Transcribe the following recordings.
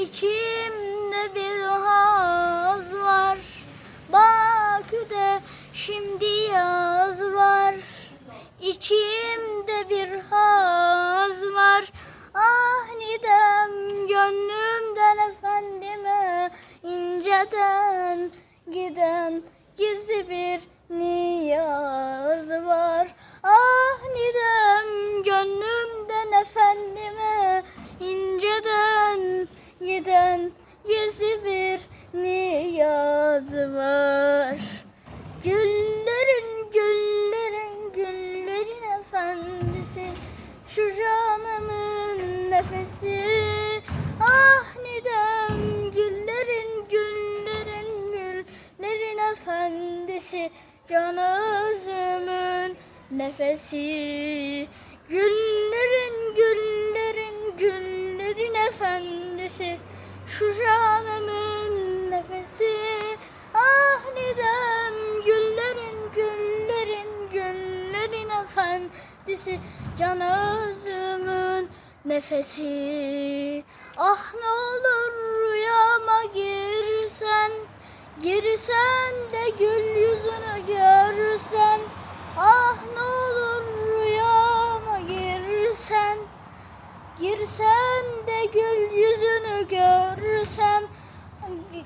içimde bir haz var. Bakü'de şimdi yaz var. İçimde bir haz var. Ah nidem gönlümden efendime inceden giden gizli bir niyaz var. Giden gizli bir niyaz var. Güllerin güllerin güllerin efendisi. Şu canımın nefesi. Ah nidem güllerin güllerin güllerin efendisi. Can özümün nefesi. Güllerin şu canımın nefesi ah nidem güllerin güllerin güllerin efendisi can özümün nefesi. Ah ne olur rüyama girsen girsen de gül yüzünü görsen Girsem de gül yüzünü görsem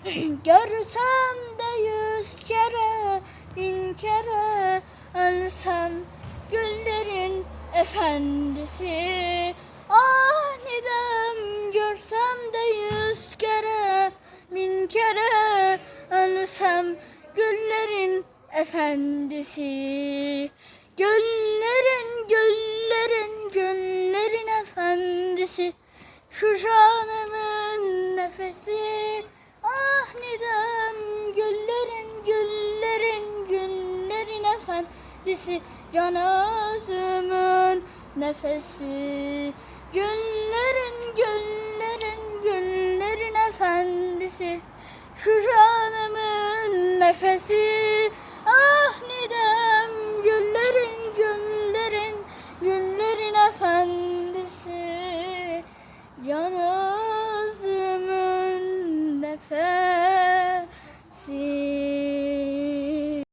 Görsem de yüz kere bin kere Ölsem güllerin efendisi. Ah nidem görsem de yüz kere bin kere Ölsem güllerin efendisi? Güllerin efendisi Şu canımın nefesi. Ah nidem güllerin güllerin güllerin efendisi? Can özümün nefesi. Güllerin güllerin güllerin efendisi. Şu canımın nefesi